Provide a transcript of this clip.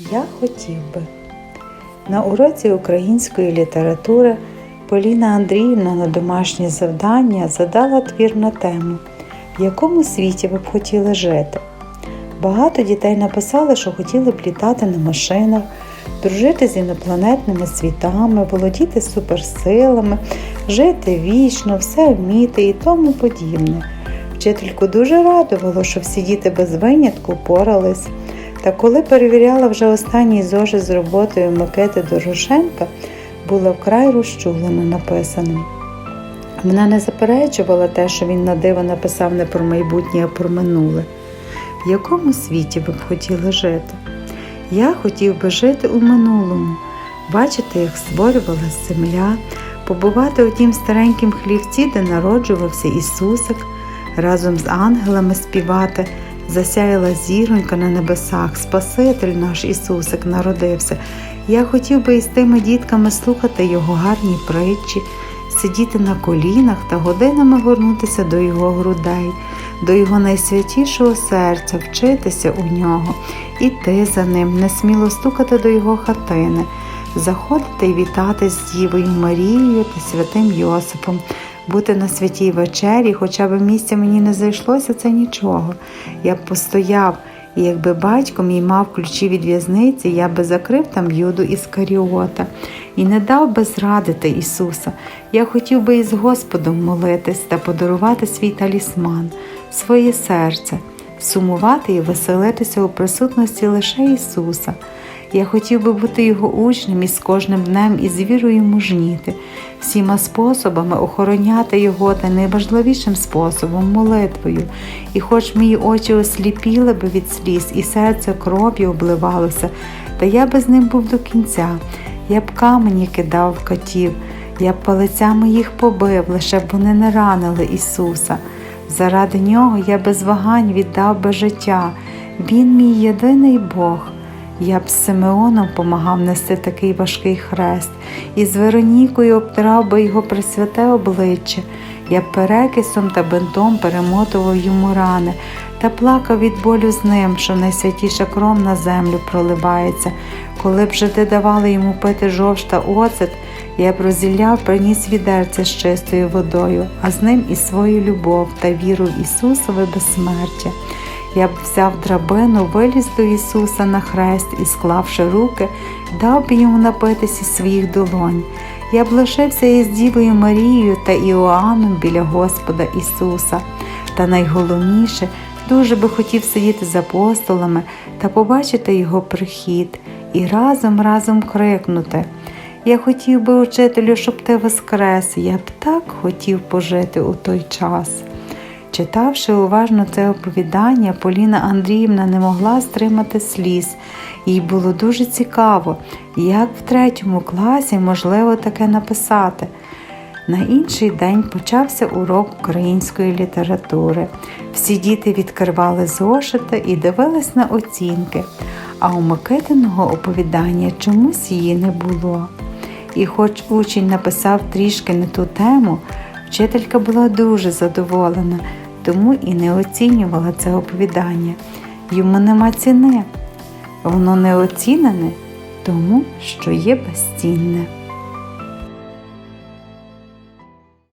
Я хотів би. На уроці української літератури Поліна Андріївна на домашнє завдання задала твір на тему, в якому світі ви б хотіли жити. Багато дітей написали, що хотіли б літати на машинах, дружити з інопланетними світами, володіти суперсилами, жити вічно, все вміти і тому подібне. Вчительку дуже радувало, що всі діти без винятку порались. Та коли перевіряла вже останній зошит з роботою Микити Дорошенка, була вкрай розчулена написаним. Вона не заперечувала те, що він на диво написав не про майбутнє, а про минуле. В якому світі ви б хотіли жити? Я хотів би жити у минулому, бачити, як створювалася земля, побувати у тім старенькім хлівці, де народжувався Ісусик, разом з ангелами співати. Засяяла зіронька на небесах, Спаситель наш Ісусик народився. Я хотів би із тими дітками слухати його гарні притчі, сидіти на колінах та годинами горнутися до його грудей, до його найсвятішого серця, вчитися у нього, іти за ним, несміло стукати до його хатини, заходити і вітати з Дівою Марією та святим Йосипом. Бути на святій вечері, хоча б місця мені не зайшлося, це нічого. Я б постояв, і якби батько мій мав ключі від в'язниці, я би закрив там Юду Іскаріота і не дав би зрадити Ісуса. Я хотів би із Господом молитись та подарувати свій талісман, своє серце, сумувати і веселитися у присутності лише Ісуса. Я хотів би бути його учнем і з кожним днем із вірою мужніти, всіма способами охороняти його та найважливішим способом молитвою. І хоч мої очі осліпіли би від сліз, і серце кров'ю обливалося, та я би з ним був до кінця. Я б камені кидав в катів, я б палицями їх побив, лише б вони не ранили Ісуса. Заради нього я без вагань віддав би життя. Він мій єдиний Бог. Я б з Симеоном помагав нести такий важкий хрест, і з Веронікою обтирав би його присвяте обличчя. Я б перекисом та бинтом перемотував йому рани та плакав від болю з ним, що найсвятіша кров на землю проливається. Коли б жиди давали йому пити жовч та оцет, я б розділяв, приніс відерце з чистою водою, а з ним і свою любов та віру в Ісусове безсмертя. Я б взяв драбину, виліз до Ісуса на хрест і, склавши руки, дав би йому напитися своїх долонь. Я б лишився із Дівою Марією та Іоанном біля Господа Ісуса. Та найголовніше, дуже би хотів сидіти з апостолами та побачити Його прихід і разом разом крикнути. Я хотів би, учителю, щоб ти воскрес, я б так хотів пожити у той час. Читавши уважно це оповідання, Поліна Андріївна не могла стримати сліз. Їй було дуже цікаво, як в третьому класі можливо таке написати. На інший день почався урок української літератури. Всі діти відкривали зошити і дивились на оцінки, а у Микитиного оповідання чомусь її не було. І хоч учень написав трішки не ту тему, вчителька була дуже задоволена, тому і не оцінювала це оповідання. Йому нема ціни. Воно не оцінене, тому що є безцінне.